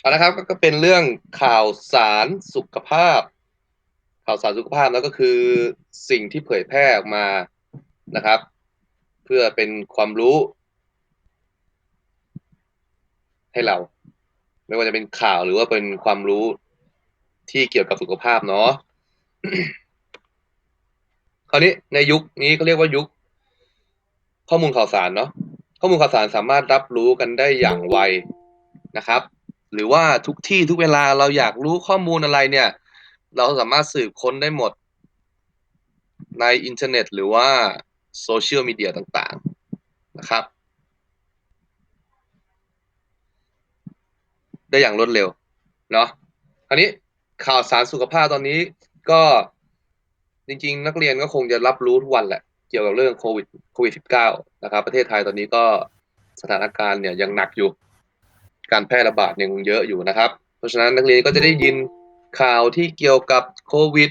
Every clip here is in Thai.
เอาละครับก็ก็เป็นเรื่องข่าวสารสุขภาพ ข่าวสารสุขภาพแล้วก็คือสิ่งที่เผยแพร่ออกมานะครับ เพื่อเป็นความรู้ ให้เรา ไม่ว่าจะเป็นข่าวหรือว่าเป็นความรู้ที่เกี่ยวกับสุขภาพเนาะคราวนี้ในยุคนี้เขาเรียกว่ายุค ข้อมูลข่าวสารเนาะ ข้อมูลข่าวสารสามารถรับรู้กันได้อย่างไวนะครับ หรือว่าทุกที่ทุกเวลาเราอยากรู้ข้อมูลอะไรเนี่ย เราสามารถสืบค้นได้หมดในอินเทอร์เน็ต หรือว่าโซเชียลมีเดียต่างๆนะครับ ได้อย่างรวดเร็วเนาะคราวนี้ข่าวสารสุขภาพตอนนี้ก็จริงๆ นักเรียนก็คงจะรับรู้ทุกวันแหละ เกี่ยวกับเรื่องโควิดโควิด -19 นะครับ ประเทศไทยตอนนี้ก็สถานการณ์เนี่ยยังหนักอยู่ การแพร่ระบาดยังเยอะอยู่นะครับ เพราะฉะนั้นนักเรียนก็จะได้ยินข่าวที่เกี่ยวกับโควิด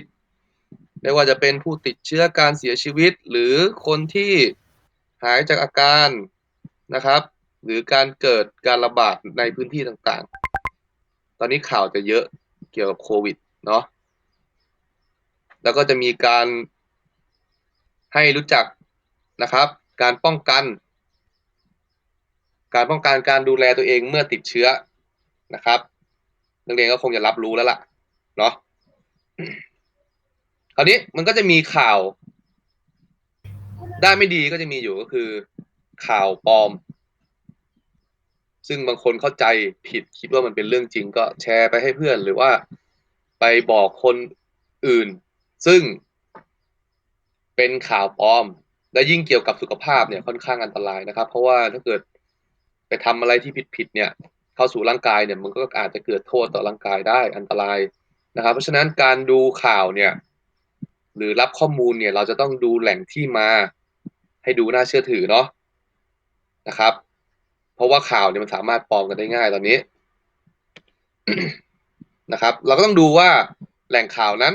ไม่ว่าจะเป็นผู้ติดเชื้อการเสียชีวิต หรือคนที่หายจากอาการนะครับ หรือการเกิดการระบาดในพื้นที่ต่างๆ ตอนนี้ข่าวจะเยอะเกี่ยวกับโควิดเนาะแล้วก็จะมีการ ให้รู้จักนะครับ การป้องกัน การป้องกันการดูแลตัวเองเมื่อติดเชื้อนะครับนักเรียนก็คงจะรับรู้แล้วล่ะเนาะคราวนี้มันก็จะมีข่าว ด้านไม่ดีก็จะมีอยู่ก็คือ ข่าวปลอม ซึ่งบางคนเข้าใจผิดคิดว่ามันเป็นเรื่องจริงก็แชร์ไปให้เพื่อนหรือว่าไปบอกคนอื่น ซึ่ง เป็นข่าวปลอม และยิ่งเกี่ยวกับสุขภาพเนี่ยค่อนข้างอันตรายนะครับ เพราะว่าถ้าเกิดไปทำอะไรที่ผิดๆเนี่ยเข้าสู่ร่างกายเนี่ยมันก็อาจจะเกิดโทษต่อร่างกายได้อันตรายนะครับ เพราะฉะนั้นการดูข่าวเนี่ยหรือรับข้อมูลเนี่ยเราจะต้องดูแหล่งที่มาให้ดูน่าเชื่อถือเนาะนะครับ เพราะว่าข่าวเนี่ยมันสามารถปลอมกันได้ง่ายตอนนี้นะครับ เราก็ต้องดูว่าแหล่งข่าวนั้น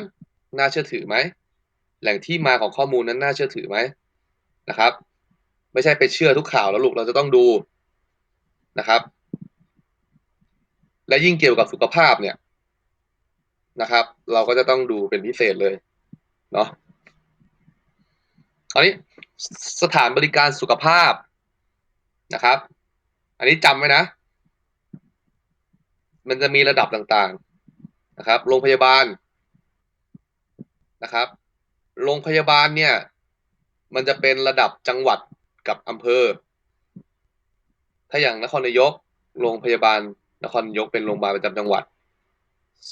น่าเชื่อถือไหม แหล่งที่มาของข้อมูลนั้นน่าเชื่อถือไหมนะครับ ไม่ใช่ไปเชื่อทุกข่าวแล้วลูกเราจะต้องดูนะครับ และยิ่งเกี่ยวกับสุขภาพเนี่ยนะครับ เราก็จะต้องดูเป็นพิเศษเลยเนาะอันนี้สถานบริการสุขภาพนะครับ อันนี้จำไว้นะ มันจะมีระดับต่างๆนะครับ โรงพยาบาลนะครับ โรงพยาบาลเนี่ย มันจะเป็นระดับจังหวัดกับอำเภอ ถ้าอย่างนครนายก โรงพยาบาลนครนายกเป็นโรงพยาบาลประจำจังหวัด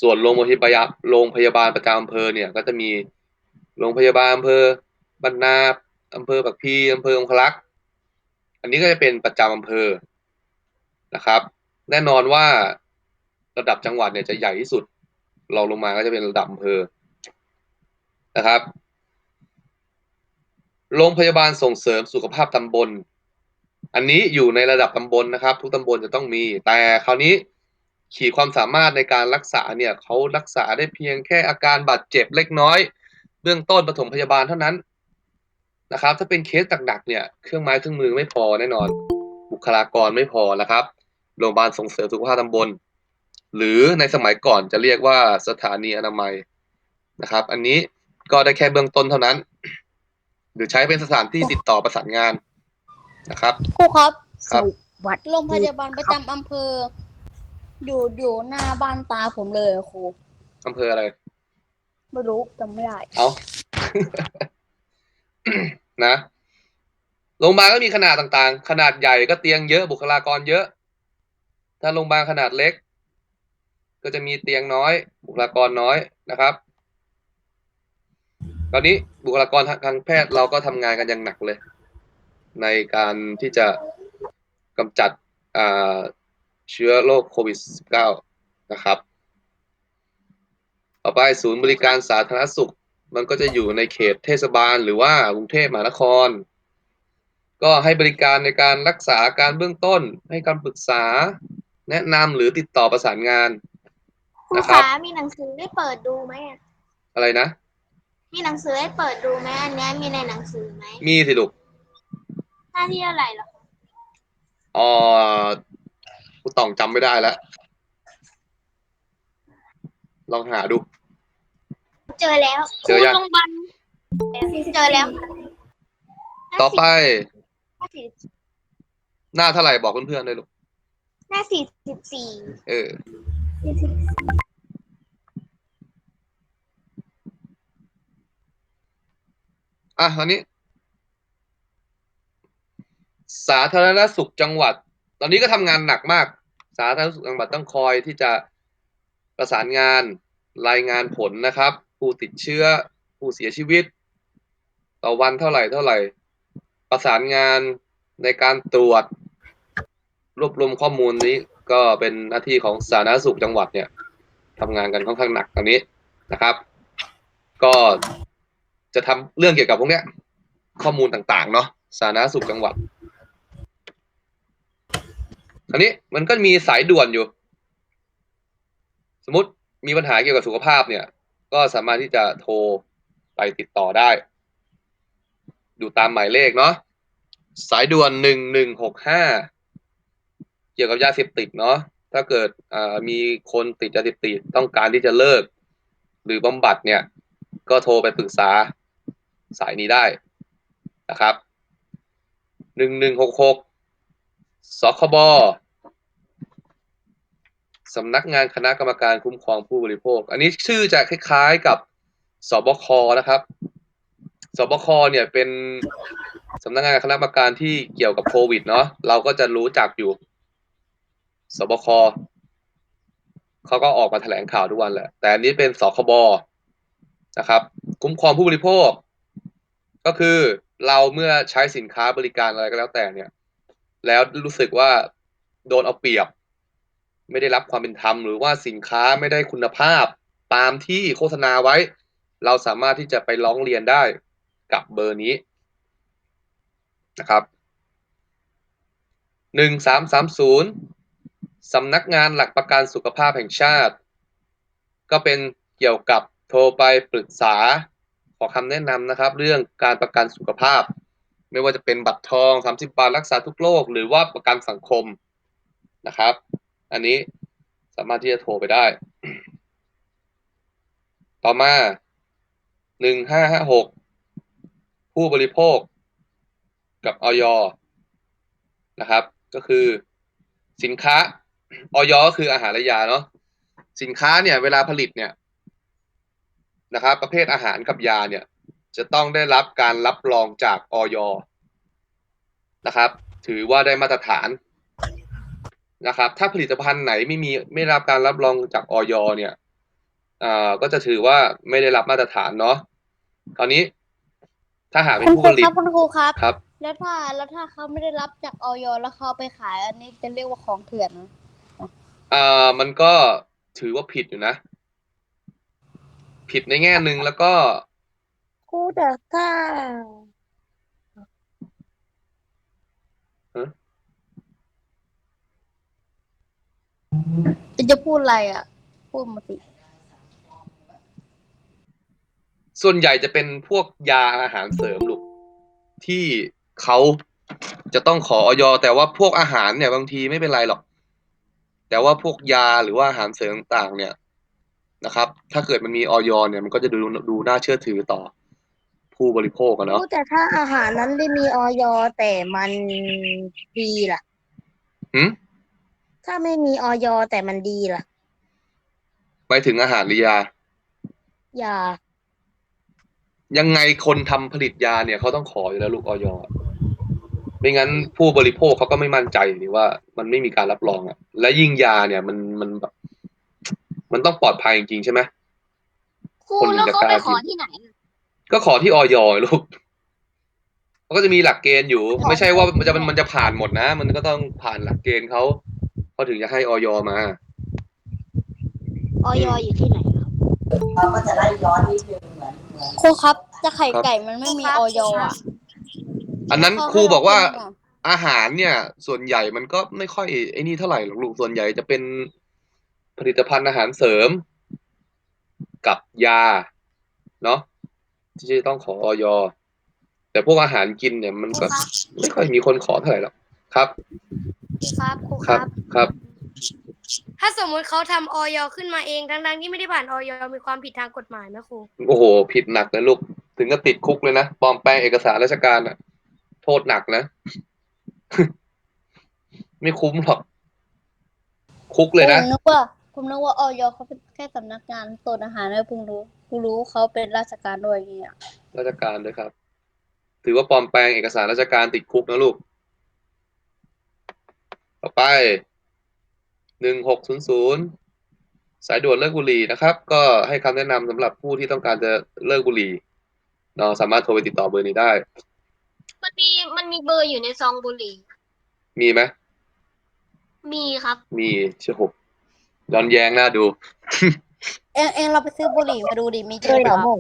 ส่วนโรงพยาบาลโรงพยาบาลประจำอำเภอเนี่ย ก็จะมีโรงพยาบาลอำเภอบรรนาอำเภอปักพีอำเภอองคลักษ์อันนี้ก็จะเป็นประจำอำเภอนะครับ แน่นอนว่าระดับจังหวัดเนี่ยจะใหญ่ที่สุดรองลงมาก็จะเป็นระดับอำเภอนะครับ โรงพยาบาลส่งเสริมสุขภาพตำบล อันนี้อยู่ในระดับตำบลนะครับ ทุกตำบลจะต้องมี แต่คราวนี้ขีดความสามารถในการรักษาเนี่ยเขารักษาได้เพียงแค่อาการบาดเจ็บเล็กน้อย เบื้องต้นปฐมพยาบาลเท่านั้นนะครับ ถ้าเป็นเคสหนักๆเนี่ยเครื่องไม้เครื่องมือไม่พอแน่นอน บุคลากรไม่พอนะครับโรงพยาบาลส่งเสริมสุขภาพตำบล หรือในสมัยก่อนจะเรียกว่าสถานีอนามัยนะครับ อันนี้ก็ได้แค่เบื้องต้นเท่านั้น หรือใช้เป็นสถานที่ติดต่อประสานงานนะครับ ครูครับครับ วัดโรงพยาบาลประจำอำเภอ อยู่อยู่หน้าบ้านตาผมเลยอะครูอำเภออะไร ไม่รู้จำไม่ได้ เอา นะ โรงพยาบาลก็มีขนาดต่างๆ ขนาดใหญ่ก็เตียงเยอะ บุคลากรเยอะ ถ้าโรงพยาบาลขนาดเล็ก ก็จะมีเตียงน้อย บุคลากรน้อยนะครับ ตอนนี้บุคลากรทางแพทย์เราก็ทำงานกันอย่างหนักเลย ในการที่จะกำจัดอ่าเชื้อโรคโควิด -19 นะครับ ต่อไปศูนย์บริการสาธารณสุข มันก็จะอยู่ในเขตเทศบาลหรือว่ากรุงเทพมหานคร ก็ให้บริการในการรักษาการเบื้องต้น ให้คำปรึกษาแนะนำหรือติดต่อประสานงานครูนะครับคะมีหนังสือให้เปิดดูไหมอะอะไรนะ มีหนังสือให้เปิดดูไหมอันเนี้ยมีในหนังสือไหมมีสิลูกหน้าที่เท่าไหร่เหรออ๋อกูต่องจำไม่ได้แล้ว ลองหาดู เจอแล้วเจอยัง โรงพยาบาลเจอแล้วต่อไป หน้าสี่หน้าเท่าไหร่บอกเพื่อนๆด้วยลูก หน้าสี่สิบสี่เออ อะตอนนี้ สาธารณสุขจังหวัด ตอนนี้ก็ทำงานหนักมาก สาธารณสุขจังหวัดต้องคอยที่จะประสานงานรายงานผลนะครับ ผู้ติดเชื้อผู้เสียชีวิต ต่อวันเท่าไหร่เท่าไหร่ ประสานงานในการตรวจ รวบรวมข้อมูลนี้ก็เป็นหน้าที่ของสาธารณสุขจังหวัดเนี่ยทำงานกันค่อนข้างหนักตอนนี้นะครับ ก็ จะทำเรื่องเกี่ยวกับพวกเนี้ย ข้อมูลต่างๆ เนาะสาธารณสุขจังหวัดอันนี้มันก็มีสายด่วนอยู่ สมมติมีปัญหาเกี่ยวกับสุขภาพเนี่ย ก็สามารถที่จะโทรไปติดต่อได้ดูตามหมายเลขเนาะสายด่วนหนึ่งหนึ่งหกห้าเกี่ยวกับยาเสพติดเนาะถ้าเกิดมีคนติดยาเสพติดต้องการที่จะเลิก หรือบำบัดเนี่ย ก็โทรไปปรึกษา สายนี้ได้นะครับหนึ่งหนึ่งหกหกสคบสำนักงานคณะกรรมการคุ้มครองผู้บริโภค อันนี้ชื่อจะคล้ายๆกับสบคนะครับสบคเนี่ยเป็นสำนักงานคณะกรรมการที่เกี่ยวกับโควิดเนาะเราก็จะรู้จักอยู่สบคเขาก็ออกมาแถลงข่าวทุกวันแหละ แต่อันนี้เป็นสคบนะครับ คุ้มครองผู้บริโภค ก็คือเราเมื่อใช้สินค้าบริการอะไรก็แล้วแต่เนี่ย แล้วรู้สึกว่าโดนเอาเปรียบ ไม่ได้รับความเป็นธรรมหรือว่าสินค้าไม่ได้คุณภาพตามที่โฆษณาไว้ เราสามารถที่จะไปร้องเรียนได้กับเบอร์นี้นะครับหนึ่งสามสามศูนย์สำนักงานหลักประกันสุขภาพแห่งชาติ ก็เป็นเกี่ยวกับโทรไปปรึกษา ขอคำแนะนำนะครับ เรื่องการประกันสุขภาพ ไม่ว่าจะเป็นบัตรทอง30บาทรักษาทุกโรคหรือว่าประกันสังคมนะครับ อันนี้สามารถที่จะโทรไปได้ ต่อมา1556ผู้บริโภคกับออยนะครับ ก็คือสินค้าออยก็คืออาหารและยาเนาะสินค้าเนี่ยเวลาผลิตเนี่ย นะครับประเภทอาหารกับยาเนี่ยจะต้องได้รับการรับรองจากออยนะครับ ถือว่าได้มาตรฐานนะครับ ถ้าผลิตภัณฑ์ไหนไม่มีไม่ได้รับการรับรองจากออยเนี่ยอ่าก็จะถือว่าไม่ได้รับมาตรฐานเนาะคราวนี้ ถ้าหากเป็นคุณผู้คผรูลิคตรับคุณครูครับ ครับ แล้วถ้าแล้วถ้าเขาไม่ได้รับจากออยแล้วเขาเอาไปขายอันนี้จะเรียกว่าของเถื่อนไหมอ่ามันก็ถือว่าผิดอยู่นะ ผิดในแง่หนึ่งแล้วก็ครูแต่ถ้าจะพูดอะไรอะ พูดมาสิ ส่วนใหญ่จะเป็นพวกยาอาหารเสริมลูกที่เขาจะต้องขอออยแต่ว่าพวกอาหารเนี่ยบางทีไม่เป็นไรหรอก แต่ว่าพวกยาหรือว่าอาหารเสริมต่างๆเนี่ย นะครับ ถ้าเกิดมันมีออยเนี่ยมันก็จะดูดูน่าเชื่อถือต่อผู้บริโภคอะครูเนาะแต่ถ้าอาหารนั้นได้มีออยแต่มันดีล่ะหืมถ้าไม่มีออยแต่มันดีล่ะไปถึงอาหารหรือยาอย่ายังไงคนทำผลิตยาเนี่ยเขาต้องขออยู่แล้วลูกออยไม่งั้นผู้บริโภคเขาก็ไม่มั่นใจหรือว่า มันไม่มีการรับรองอะและยิ่งยาเนี่ยมันมันแบบ มันต้องปลอดภัยจริงๆใช่ไหมครูคนแล้วจะเขากล้าไปขอกินที่ไหนอะก็ขอที่ออยลูกเขาก็จะมีหลักเกณฑ์อยู่ ไม่ใช่ว่ามันจะมันจะผ่านหมดนะ มันก็ต้องผ่านหลักเกณฑ์เขาเขาถึงจะให้ออยมาออยอยู่ที่ไหนครับเราก็จะไล่ย้อนนิดนึงเหมือนเหมือนครูครับ จะไข่ครับไก่มันไม่มีออยอะอันนั้นเขาครูบอกว่าให้เรกินหรือเปล่อาหารเนี่ย ส่วนใหญ่มันก็ไม่ค่อยไอ้นี่เท่าไหร่หรอกลูกส่วนใหญ่จะเป็น ผลิตภัณฑ์อาหารเสริม กับยาเนาะที่จะต้องขอออยแต่พวกอาหารกินเนี่ยมันก็ไม่ค่อยมีคนขอเท่าไหร่หรอกครับ ครับครูคครัรับบครับ ถ้าสมมุติเขาทำออยขึ้นมาเองทั้งๆที่ไม่ได้ผ่านออยมีความผิดทางกฎหมายไหมครูโอ้โห ผิดหนักนะลูก ถึงก็ติดคุกเลยนะปลอมแปลงเอกสารราชการอะโทษหนักนะ ไม่คุ้มหรอก คุกเลยนะผมนึกว่า ผมนึกว่าออยเขาเป็นแค่สำนักงานตรวจอาหารนะเพิ่งรู้เพิ่งรู้เขาเป็นราชการด้วยอย่างเงี้ยราชการด้วยครับ ถือว่าปลอมแปลงเอกสารราชการติดคุกนะลูก ต่อไปหนึ่งหกศูนย์ศูนย์สายด่วนเลิกบุหรี่นะครับ ก็ให้คำแนะนำสำหรับผู้ที่ต้องการจะเลิกบุหรี่เราสามารถโทรไปติดต่อเบอร์นี้ได้ มันมีมันมีเบอร์อยู่ในซองบุหรี่ มีไหมมีครับ มีเชื่อผม ย้อนแย้งน่าดู เองเองเราไปซื้อบุหรี่มาดูดิมีจเคริงยเปเหรอล่าโมง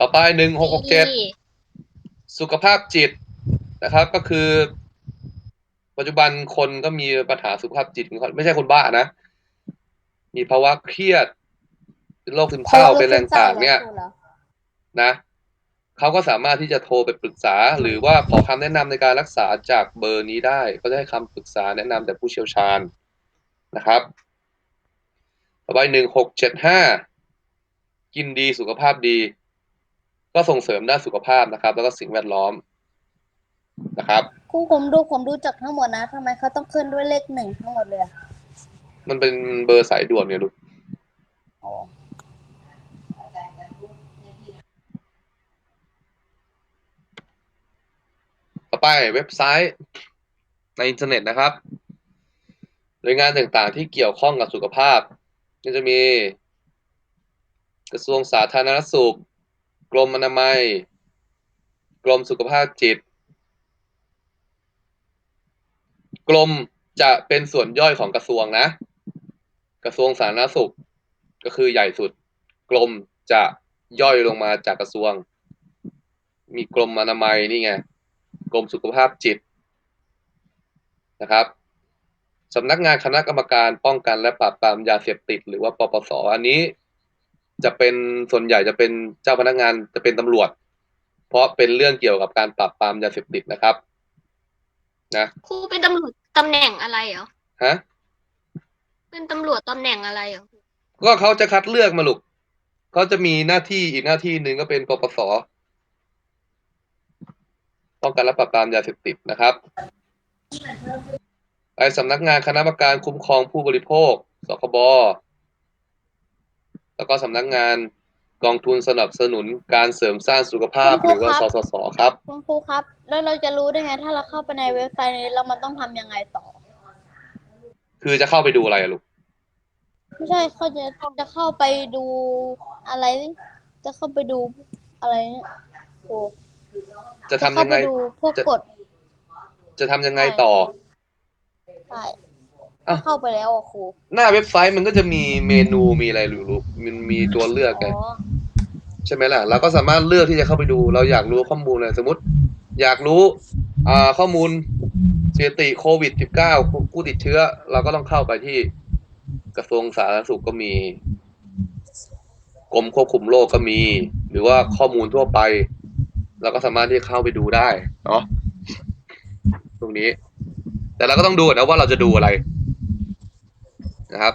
ต่อไปหนึ่งหกหกเจ็ดมีสุขภาพจิตนะครับ ก็คือ ปัจจุบันคนก็มีปัญหาสุขภาพจิตไม่ใช่คนบ้านะ มีภาวะเครียดเป็นโรคซึมเศร้าเป็นแรงต่างเนี่ย นะเขาก็สามารถที่จะโทรไปปรึกษา หรือว่าขอคำแนะนำในการรักษาจากเบอร์นี้ได้ ก็จะให้คำปรึกษาแนะนำจากผู้เชี่ยวชาญ นะครับต่อไปหนึ่งหกเจ็ดห้ากินดีสุขภาพดี ก็ส่งเสริมด้านสุขภาพนะครับ แล้วก็สิ่งแวดล้อมนะครับครูผมดูผมดูจากทั้งหมดนะทำไมเขาต้องขึ้นด้วยเลขหนึ่งทั้งหมดเลยอะมันเป็นเบอร์สายด่วนเนี่ยลูกอ๋อต่อไปเว็บไซต์ในอินเทอร์เน็ตนะครับ หน่วยงานต่างๆ ที่เกี่ยวข้องกับสุขภาพก็จะมี กระทรวงสาธารณสุข กรมอนามัย กรมสุขภาพจิต กรมจะเป็นส่วนย่อยของกระทรวงนะ กระทรวงสาธารณสุขก็คือใหญ่สุด กรมจะย่อยลงมาจากกระทรวง มีกรมอนามัยนี่ไง กรมสุขภาพจิตนะครับ สำนักงานคณะกรรมการป้องกันและปราบปรามยาเสพติด หรือว่าปปสอันนี้จะเป็นส่วนใหญ่จะเป็นเจ้าพนักงานจะเป็นตำรวจ เพราะเป็นเรื่องเกี่ยวกับการปราบปรามยาเสพติดนะครับ นะครูเป็นตำรวจตำแหน่งอะไรเหรอฮะเป็นตำรวจตำแหน่งอะไรเหรอก็เขาจะคัดเลือกมาลูกเขาจะมีหน้าที่อีกหน้าที่หนึ่งก็เป็นปปสป้องกันและปราบปรามยาเสพติดนะครับ ไอสำนักงานคณะกรรมการคุ้มครองผู้บริโภค สคบ แล้วก็สำนักงานกองทุนสนับสนุนการเสริมสร้างสุขภาพ หรือว่าสสส ครับ คุณครูครับ แล้วเราจะรู้ได้ไง ถ้าเราเข้าไปในเว็บไซต์นี้แล้วมันต้องทำยังไงต่อ คือจะเข้าไปดูอะไรอะลูก ไม่ใช่เขาจะจะเข้าไปดูอะไร จะเข้าไปดูอะไรเนี่ยโอ้จะทำเข้ายังไปไงดูพวกจะ กฎ จะทำยังไงต่อ ใช่อ้าวเข้าไปแล้วอะครูหน้าเว็บไซต์มันก็จะมีเมนูมีอะไรหรือลูกมันมีตัวเลือกไงอ๋อใช่ไหมล่ะเราก็สามารถเลือกที่จะเข้าไปดู เราอยากรู้ข้อมูลอะไรสมมติ อยากรู้อ่าข้อมูลสถิติโควิด -19 ผู้ติดเชื้อ เราก็ต้องเข้าไปที่กระทรวงสาธารณสุขก็มี กรมควบคุมโรคก็มี หรือว่าข้อมูลทั่วไป เราก็สามารถที่จะเข้าไปดูได้เนาะตรงนี้ แต่เราก็ต้องดูนนะว่าเราจะดูอะไรนะครับ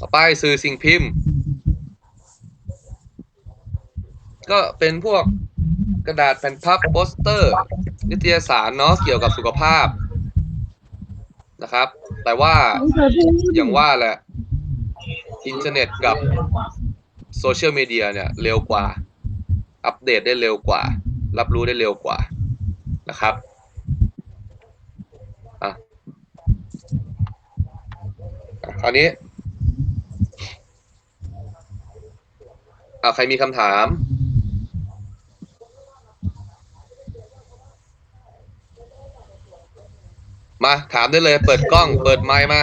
ต่อไปสื่อสิ่งพิมพ์ ก็เป็นพวกกระดาษแผ่นพับโปสเตอร์ นิตยสารเนาะเกี่ยวกับสุขภาพนะครับ แต่ว่าอย่างว่าแหละ อินเทอร์เน็ตกับโซเชียลมีเดียเนี่ย เร็วกว่า อัปเดตได้เร็วกว่า รับรู้ได้เร็วกว่า นะครับอะคราวนี้อ่าใครมีคำถาม มาถามได้เลย เปิดกล้อง เปิดไมค์มา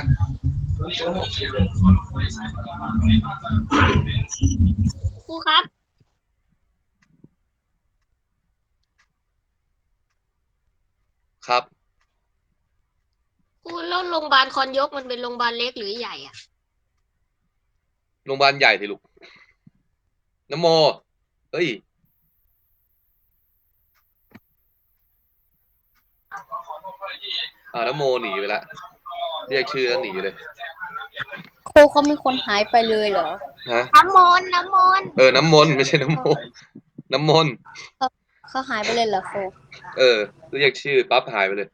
ครูครับ ครับครูแล้วโรงพยาบาลคอนยกมันเป็นโรงพยาบาลเล็กหรือใหญ่อะโรงพยาบาลใหญ่สิลูกนโม เอ้ย อ่าแล้วโมหนีไปละเรียกชื่อแล้วหนีเลย ครูเขามีคนหายไปเลยเหรอ ฮะ น้ำมนต์น้ำมนต์เออ น้ำมนต์ไม่ใช่น้ำโม น้ำมนต์ เขาหายไปเลยเหรอครูเออ เรียกชื่อปั๊บหายไปเลย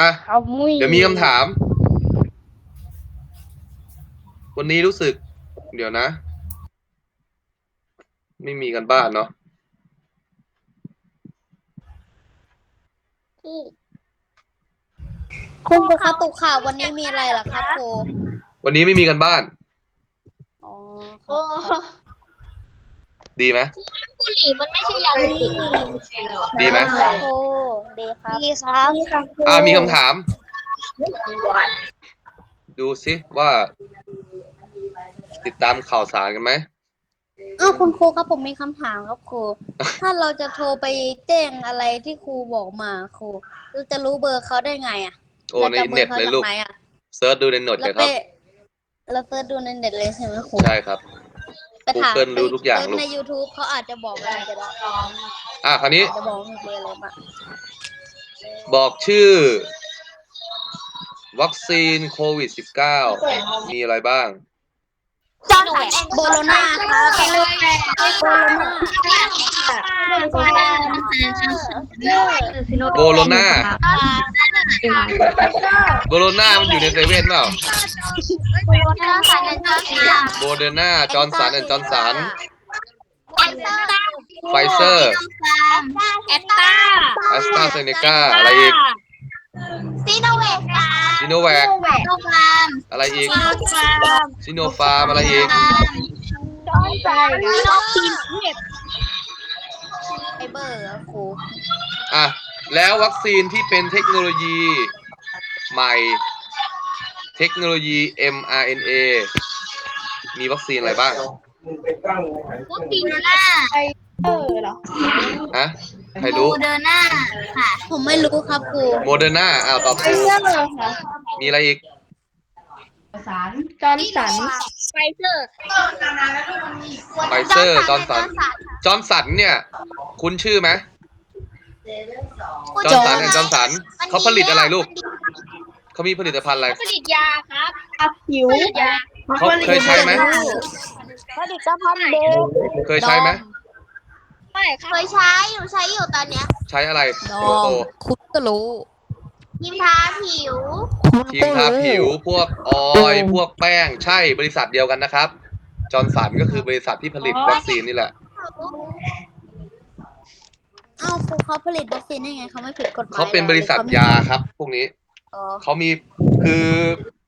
อะ เอามุ้ยเดี๋ยวมีคำถาม วันนี้รู้สึก เดี๋ยวนะ ไม่มีกันบ้านเนาะครูครูคะตกข่าววันนี้มีอะไรเหรอครับครูวันนี้ไม่มีกันบ้าน อ๋อโอ้ดีไหมบุหรี่มันไม่ใช่ยาเสพติดดีไหมครูดีครับดีครับอ่ามีคำถาม ดูสิว่า ติดตามข่าวสารกันไหมอ้าวคุณครูครับผมมีคำถามครับครู ถ้าเราจะโทรไปแจ้งอะไรที่ครูบอกมาครูเราจะรู้เบอร์เขาได้ไงอะโอ้ในราจะบอเน็ตร์ขาเลยจากลูกไหนอะเซิร์ชดูในเน็ตแล้เลวยคไปรับ เราเซิร์ชดูในเน็ตเลยใช่ไหมครูใช่ครับ ไปถาม Google รู้ทุกอย่างเซิร์ชลูก ใน YouTube เขาอาจจะบอกอะไรก็ได้อะคราวนี้อาจจะบอกมีเบอร์อะไรบ้างบอกชื่อ วัคซีนโควิด -19 มีอะไรบ้าง จอร์นสันแอนด์โบโลนาครับโบโลนาโบโลนาโบโลนา มันอยู่ในเซเว่นเปล่าจอร์นสันแอนด์จอร์นสันโบเดอร์นาจอร์นสันแอนจอร์นสันแอนเตอร์ไฟเซอร์แอตตาแอสตราเซเนกาอะไรอีกซีโนแวคซิโนแวคโนฟาร์มอะไรอีกซิโนฟาร์มอะไรอีกซีโนทีมไฟเบอร์ครับครูอะ แล้ววัคซีนที่เป็นเทคโนโลยีใหม่ เทคโนโลยี mRNA มีวัคซีนอะไรบ้างวัคซีนโมเดอร์นาฮะใครรู้โมเดอร์นาค่ะ ผมไม่รู้ครับครูโมเดอร์นาอ้าวตอบถูกมีอะไรอีก จอร์นสันไฟเซอร์ไฟเซอร์จอร์นสัน จอร์นสันเนี่ย คุณชื่อไหม จอร์นสันแอนจอร์นสันเขาผลิตอะไรลูกเขามีผลิตภัณฑ์อะไรผลิตยาครับผิวผลิตยาเขาเคยใช้ไหมผลิตภัณฑ์เด็กเคยใช้ไหมไม่เคยใช้อยู่ใช้อยู่ตอนเนี้ย ใช้อะไรน้อตัวโตงคุณก็รู้ยิมทาผิวครีมทาผิวพวกออยล์พวกแป้งใช่บริษัทเดียวกันนะครับ จอร์นสันก็คือบริษัทที่ผลิตวัคซีนนี่แหละ อ้าวครูเขาผลิตวัคซีนได้ไงเขาไม่ผิดกฎหมายเขาเป็นบริษัทหอยาครับ พวกนี้อ๋อเขามีคือ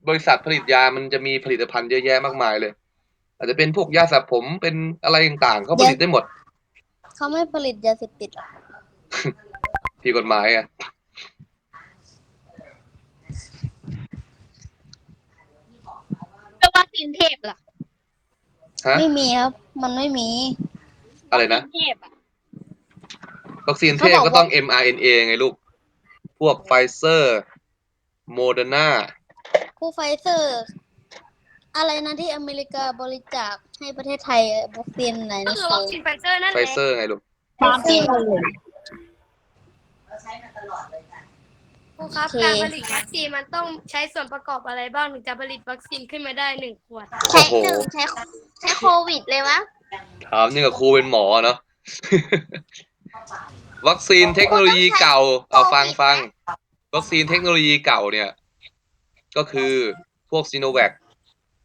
บริษัทผลิตยามันจะมีผลิตภัณฑ์เยอะแยะมากมายเลย อาจจะเป็นพวกยาสระผมเป็นอะไรต่างๆเขาผลิตได้หมดเขาไม่ผลิตยาเสพติดเหรอผิดกฎหมายอะแล้ววัคซีนเทพล่ะฮะไม่มีครับ มันไม่มีอะไรนะ เทพอะ วัคซีนเทพก็ต้อง mRNA ไงลูก พวกไฟเซอร์โมเดอร์นาครูไฟเซอร์ อะไรนะที่อเมริกาบริจาคให้ประเทศไทยวัคซีนไหนก็นะคือครูวัคซีนไฟเซอร์นั่นไฟแหละเซอร์ไงลูก ตามที่เราเลยครูครับการผลิตวัคซีนมันต้องใช้ส่วนประกอบอะไรบ้างถึงจะผลิตวัคซีนขึ้นมาได้หนึ่งขวดใช้หนึ่งใช้ใช้โควิดเลยมั้งถามนี่กับครูเป็นหมอเนาะ วัคซีนเทคโนโลยีเก่า เอาฟังฟัง วัคซีนเทคโนโลยีเก่าเนี่ย ก็คือพวกซีโนแวค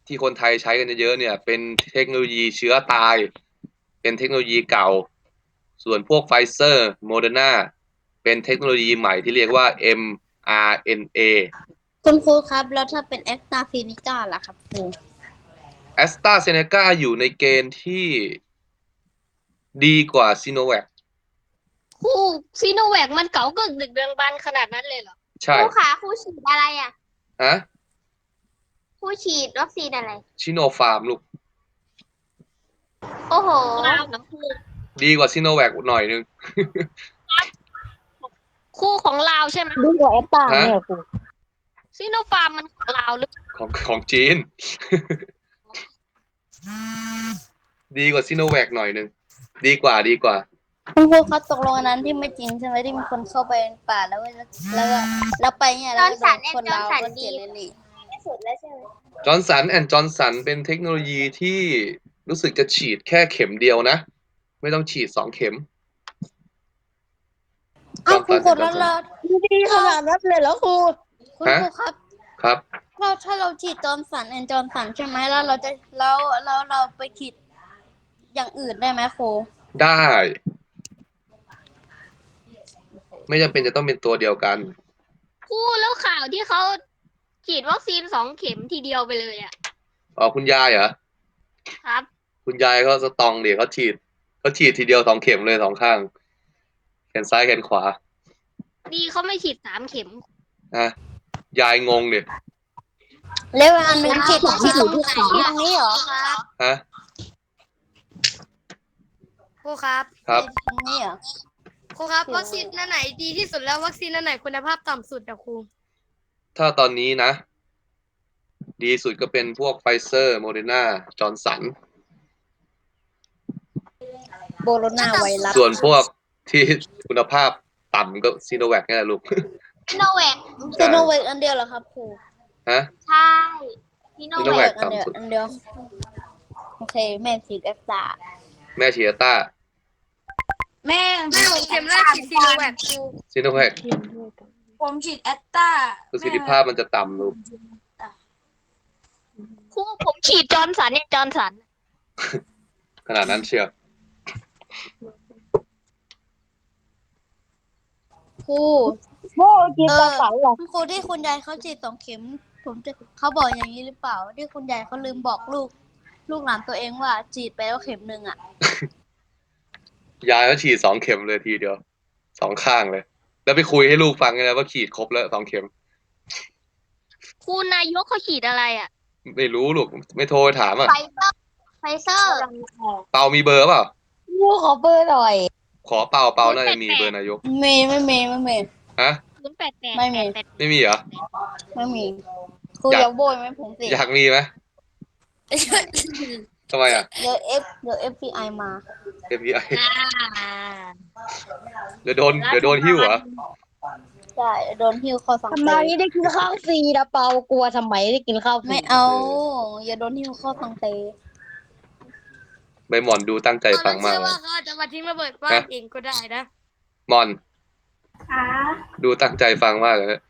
ที่คนไทยใช้กันเยอะๆเนี่ย เป็นเทคโนโลยีเชื้อตาย เป็นเทคโนโลยีเก่า ส่วนพวกไฟเซอร์โมเดอร์นาเป็นเทคโนโลยีใหม่ที่เรียกว่า mRNA คุณครูครับ แล้วถ้าเป็นแอคตาฟินิก้าล่ะครับครูแอสตราเซเนกาอยู่ในเกณฑ์ที่ดีกว่าซีโนแวค คู่ซีโนแวคมันเก่าก็ดึกเดืองบันขนาดนั้นเลยเหรอใช่คู่ขาคู่ฉีดอะไรอะฮะคู่ฉีดวัคซีนอะไร ชิโนฟาร์มลูก โอ้โหดีกว่าซิโนแวคหน่อยนึง คู่ของลาวใช่ไหมดีกว่าแอปตาเนี่ยครูซีโนฟาร์มมันของลาวหรือของของจีน ดีกว่าซิโนแวคหน่อยนึง ดีกว่าดีกว่า คุณครูครับตกลงอันนั้นที่ไม่จริงใช่ไหมที่มีคนเข้าไปในป่าแล้วก็แล้วก็แล้วไปเนี่ยแล้วก็โดนคนเราก็เสียเลยนี่จอร์นสันแอนด์จอร์นสันเป็นเทคโนโลยีที่รู้สึกจะฉีดแค่เข็มเดียวนะ ไม่ต้องฉีดสองเข็ม อ้าวคุณครูแล้วเราดีขนาดนั้นเลยเหรอครูคุณครูครับครับ เราถ้าเราฉีดจอร์นสันแอนจอร์นสันใช่ไหมแล้วเราจะแล้วแล้วเราไปฉีดอย่างอื่นได้ไหมครูได้ ไม่จำเป็นจะต้องเป็นตัวเดียวกันครูแล้วข่าวที่เขาฉีดวัคซีนสองเข็มทีเดียวไปเลยอะ อ๋อคุณยายเหรอ ครับ คุณยายเขาสตรองเดี๋ยวเขาฉีดเขาฉีดทีเดียวสองเข็มเลยสองข้าง แขนซ้ายแขนขวาดีเขาไม่ฉีดสามเข็ม อะยายงงเด็แล้วอันหนึงฉีดฉีดตรงไหนตรงนี้เหรอฮะ ครูครับครับ ตรงนี้เหรอ ครูครับวัคซีนอันไหนดีที่สุดแล้ววัคซีนอันไหนคุณภาพต่ำสุดอะครู ถ้าตอนนี้นะ ดีสุดก็เป็นพวกไฟเซอร์โมเดอร์นาจอร์นสัน โบโรนาไวรัสส่วนพวกที่คุณภาพต่ำก็ซีโนแวคนี่แหละลูก โนแวคซีโนเวกอันเดียวเหรอครับครูฮะ ใช่พี่โนซีโนแวแวคคอันเดียวต่ำสุด อันเดียว โอเค แม่ฉีดแอสตราแม่ชียต้า แม่แม่ผมเข็มแรกฉีดซีโนแวคครูซีโนแวคผมฉีดแอตตาประสิทธิภาพมันจะต่ำลูกครูผมฉีดจอร์นสันเนี่ยจอร์นสัน ขนาดนั้นเชียวครูโม่กินกระเป๋าเหรอคุณครูที่คุณยายเขาฉีดสองเข็ม ผมจะเขาบอกอย่างนี้หรือเปล่า ที่คุณยายเขาลืมบอกลูก ลูกหลานตัวเองว่าฉีดไปแล้วเข็มหนึ่งอะ ยายก็ฉีดสองเข็มเลยทีเดียวสองข้างเลย แล้วไปคุยให้ลูกฟังเลยนะว่าฉีดครบแล้วสองเข็มครูนายกเขาฉีดอะไรอะ ไม่รู้ลูกไม่โทรไปถามอะไฟเซอร์ไฟเซอร์เปามีเบอร์เปล่าครูขอเบอร์หน่อย ขอเปาเปาน่าจะมีเบอร์นายกไม่ไม่ไม่ไม่ไม่ฮะศูนย์แปดแปดไม่มี แปดไม่มีเหรอ ไม่มีครูอยาก อย่าโบยไหมผมสิ อยากมีไหม ทำไมอะ เดี๋ยวเอฟเดี๋ยว FBI มา FBI เดี๋ยวโดนเดี๋ยวโดนหิ้วเหรอใช่โดนหิ้วข้อสังทำเกไมตได้กินข้าวฟรีนะเปากลัวทำไมได้กินข้าวฟรีไม่เอา อย่าโดนหิ้วข้อสังเกตใบหมอนดูตั้งใจตอนฟันั้งนมาเชื่กอเลว่ายเขาอาจจะมาทิ้งระเบิดบ้านฮะเองก็ได้นะมอนดูตั้งใจฟังมากเลย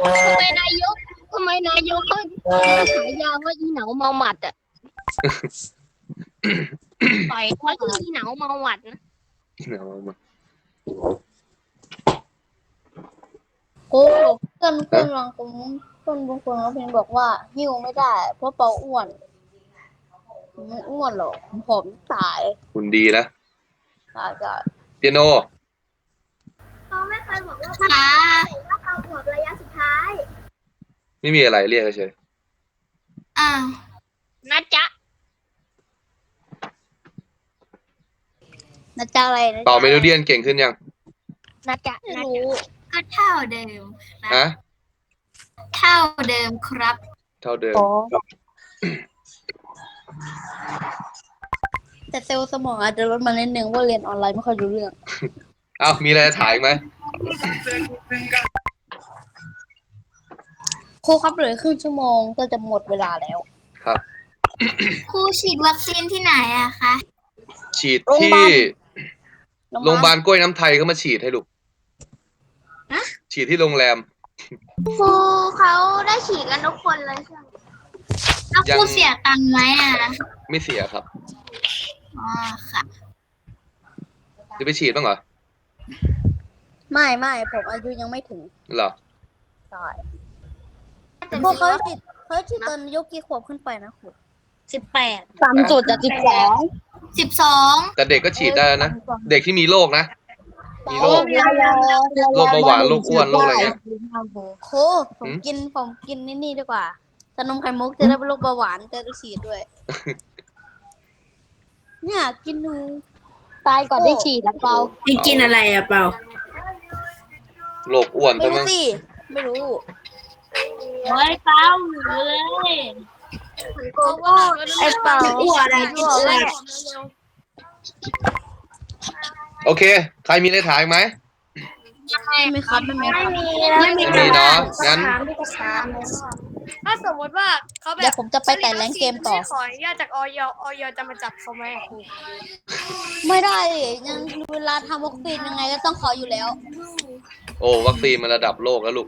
ทำไมนายกทำไมนายกเขาฉายาว่าอีเหนาเมาหมัดอะต่อยเขาชื่ออีเหนาเมาหมัดนะเอามาโอ้เพื่อนเพื่อนบางคนเพื่อนบางคนเขาเพียงบอกว่าหิ้วไม่ได้ เพราะเปาอ้วนผมไม่อ้วนหรอกผมผอมตายคุณดีนะตายก็เปียโนค่ะ ไม่มีอะไรเรียกเฉยอ้าวนะจ๊ะนะจ๊ะอะไรนะต่อเมโลเดียนเก่งขึ้นยังนะจ๊ะไม่นะรู้จ๊ะก็เท่าเดิม ฮะเท่าเดิมครับ เท่าเดิมแต่เซลล์สมองอาจจะลดมานิดนึงว่าเรียนออนไลน์ไม่ค่อยรู้เรื่อง เอ้ามีอะไรจะถ่ายอีกไหม ครูครับเหลือครึ่งชั่วโมงก็จะหมดเวลาแล้ว ครับ ครูฉีดวัคซีนที่ไหนอะคะ ฉีดโรงพยาที่บาลโรงพยาบาลกล้วยน้ำไทยก็มาฉีดให้ลูกฉีดที่โรงแรม ครูเขาได้ฉีดกันทุกคนเลยใช่ไหมแล้วครูยัง เสียตังค์ไหมอะไม่เสียครับ อ๋อค่ะ จะไปฉีดบ้างเหรอไม่ไม่ผมอายุยังไม่ถึงเหรอ ใช่ พวกเขาฉีดเขาฉีดตอนอายุกี่ขวบขึ้นไปนะครูสิบแปดต่ำสุดจะสิบสองสิบสองแต่เด็กก็ฉีดได้แล้วนะ เด็กที่มีโรคนะ มีโรค โรคเบาหวาน โรคอ้วน โรคอะไรเงี้ยครูผมหืมกิน ผมกินนี่นี่ดีกว่าแต่นมไข่มุกจะได้เป็นโรคเบาหวานจะได้ฉีดด้วย เนี่ยกินนูตายก่อนได้ฉีดนะเปานี่กินอะไรอะเปล่าโรคอ้วนไม่ใช่ไหมรู้สิไม่รู้ เฮ้ยเป้าเลยเพราะว่าไอ้เป่าอ้วนอะไรกินอ้วนโอเค ใครมีอะไรถามอีกไหม ไม่ครับไม่มีครับไม่มีเนาะงั้น ถ้าสมมติว่าเขาแบบเดี๋ยวผมจะไปแต่แรงเกมต่อ ขออนุญาตจากออยออยจะมาจับเขาไหมไม่ได้ดิยังเวลาทำวัคซีนยังไงก็ต้องขออยู่แล้ว โอ้วัคซีนมันระดับโลกแล้วลูก